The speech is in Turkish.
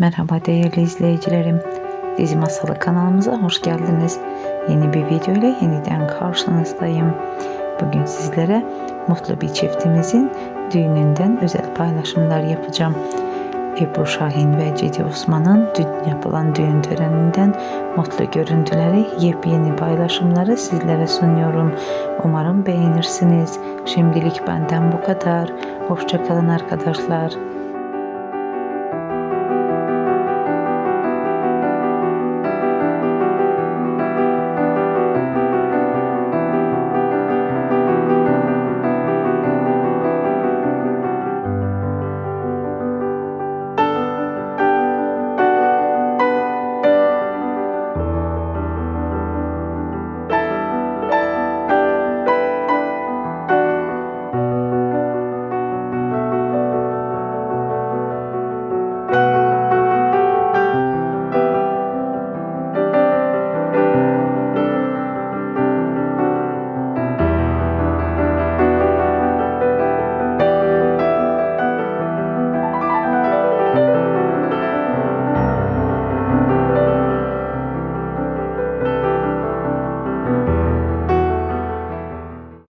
Merhaba değerli izleyicilerim. Dizi Masalı kanalımıza hoş geldiniz. Yeni bir video ile yeniden karşınızdayım. Bugün sizlere mutlu bir çiftimizin düğününden özel paylaşımlar yapacağım. Ebru Şahin ve Cedi Osman'ın dün yapılan düğün töreninden mutlu görüntüleri, yepyeni paylaşımları sizlere sunuyorum. Umarım beğenirsiniz. Şimdilik benden bu kadar. Hoşçakalın arkadaşlar.